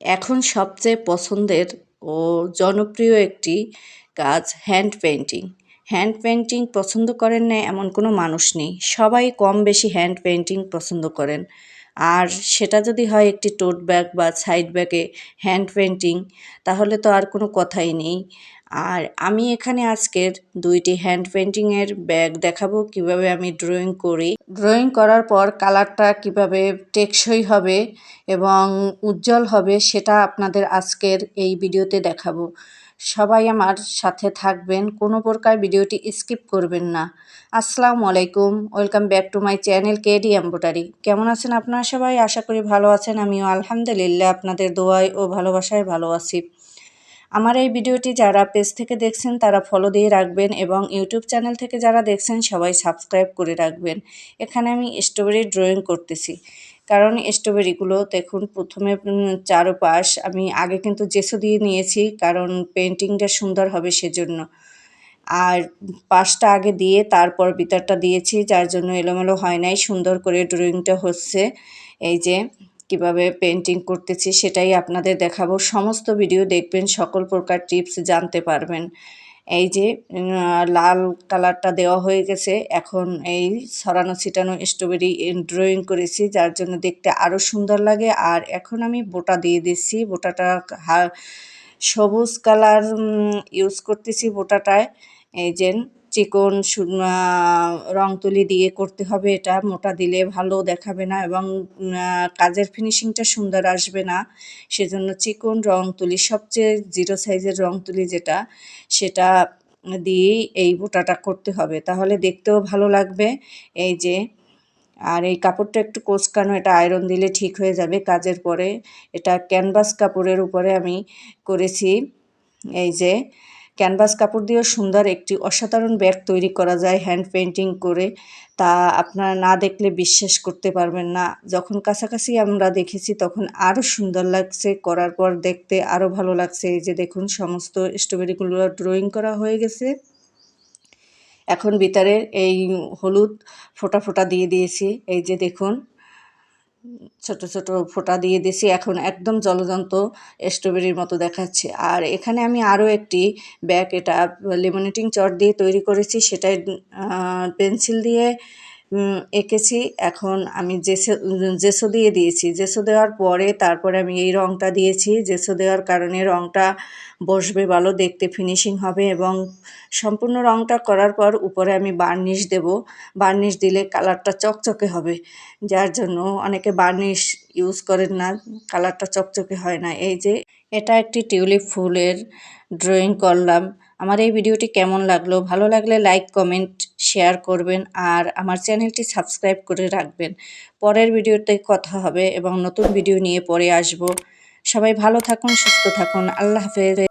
এখন সবচেয়ে পছন্দের ও জনপ্রিয় একটি কাজ হ্যান্ড পেন্টিং হ্যান্ড পেন্টিং পছন্দ করেন না এমন কোনো মানুষ নেই। সবাই কম বেশি হ্যান্ড পেন্টিং পছন্দ করেন। আর সেটা যদি হয় একটি টোট ব্যাগ বা সাইড ব্যাগে হ্যান্ড পেন্টিং তাহলে তো আর কোনো কথাই নেই। আর আমি এখানে আজকের দুইটি হ্যান্ড পেইন্টিংয়ের ব্যাগ দেখাবো, কীভাবে আমি ড্রয়িং করি। ড্রয়িং করার পর কালারটা কীভাবে টেকসই হবে এবং উজ্জ্বল হবে সেটা আপনাদের আজকের এই ভিডিওতে দেখাবো। সবাই আমার সাথে থাকবেন, কোনো প্রকার ভিডিওটি স্কিপ করবেন না। আসসালামু আলাইকুম welcome back to my channel KD embroidery কেমন আছেন আপনারা সবাই? আশা করি ভালো আছেন, আমিও আলহামদুলিল্লাহ আপনাদের দোয়ায় ও ভালোবাসায় ভালো আছি। আমার এই ভিডিওটি যারা পেজ থেকে দেখছেন, তারা ফলো দিয়ে রাখবেন এবং ইউটিউব চ্যানেল থেকে যারা দেখছেন, সবাই সাবস্ক্রাইব করে রাখবেন। এখানে আমি স্ট্রবেরি ড্রয়িং করতেছি। কারণ স্ট্রবেরিগুলো দেখুন, প্রথমে চারোপাশ আমি আগে কিন্তু জেসো দিয়ে নিয়েছি, কারণ পেন্টিংটা সুন্দর হবে সেজন্য। আর পাশটা আগে দিয়ে, তারপর বিতারটা দিয়েছি, যার জন্য এলোমেলো হয় নাই, সুন্দর করে ড্রয়িংটা হচ্ছে। এই যে কীভাবে পেন্টিং করতেছি সেটাই আপনাদের দেখাবো। সমস্ত ভিডিও দেখবেন, সকল প্রকার টিপস জানতে পারবেন। এই যে লাল কালারটা দেওয়া হয়ে গেছে, এখন এই ছড়ানো ছিটানো স্ট্রবেরি ড্রয়িং করেছি, যার জন্য দেখতে আরও সুন্দর লাগে। আর এখন আমি বোটা দিয়ে দিচ্ছি, বোটাটা সবুজ কালার ইউজ করতেছি বোটাটায়। এই যে চিকন রং তুলি দিয়ে করতে হবে এটা। মোটা দিলে ভালো দেখাবে না এবং কাজের ফিনিশিংটা সুন্দর আসবে না। সেজন্য চিকন রং তুলি সবচেয়ে জিরো সাইজের রং তুলি যেটা, সেটা দিয়েই এই বোটাটা করতে হবে। তাহলে দেখতেও ভালো লাগবে। এই যে, আর এই কাপড়টা একটু কোচকানো, এটা আয়রন দিলে ঠিক হয়ে যাবে কাজের পরে। এটা ক্যানভাস কাপড়ের উপরে আমি করেছি। এই যে ক্যানভাস কাপড় দিয়েও সুন্দর একটি অসাধারণ ব্যাগ তৈরি করা যায় হ্যান্ড পেন্টিং করে। তা আপনারা না দেখলে বিশ্বাস করতে পারবেন না। যখন কাছাকাছি আমরা দেখেছি তখন আরও সুন্দর লাগছে। করার পর দেখতে আরও ভালো লাগছে। এই যে দেখুন, সমস্ত স্ট্রবেরিগুলো ড্রয়িং করা হয়ে গেছে। এখন ভিতরে এই হলুদ ফোটা ফোটা দিয়ে দিয়েছি। এই যে দেখুন ছোট ছোট ফোঁটা দিয়ে দিছি এখন একদম জলজন্ত স্ট্রবেরির মতো দেখাচ্ছে। আর এখানে আমি আরও একটি ব্যাগ এটা লেমনেটিং চট দিয়ে তৈরি করেছি। সেটাই পেন্সিল দিয়ে এঁকেছি। এখন আমি জেসো জেসো দিয়ে দিয়েছি। জেসো দেওয়ার পরে তারপরে আমি এই রঙটা দিয়েছি। জেসো দেওয়ার কারণে রঙটা বসবে ভালো, দেখতে ফিনিশিং হবে এবং সম্পূর্ণ রঙটা করার পর উপরে আমি বার্নিশ দেব। বার্নিশ দিলে কালারটা চকচকে হবে, যার জন্য অনেকে বার্নিশ ইউজ করেন না, কালারটা চকচকে হয় না। এই যে, এটা একটি টিউলিপ ফুলের ড্রয়িং করলাম। আমার এই ভিডিওটি কেমন লাগল? ভালো লাগলে লাইক কমেন্ট শেয়ার করবেন আর আমার চ্যানেলটি সাবস্ক্রাইব করে রাখবেন। পরের ভিডিওতে কথা হবে এবং নতুন ভিডিও নিয়ে পরে আসব। সবাই ভালো থাকুন, সুস্থ থাকুন। আল্লাহ হাফেজ।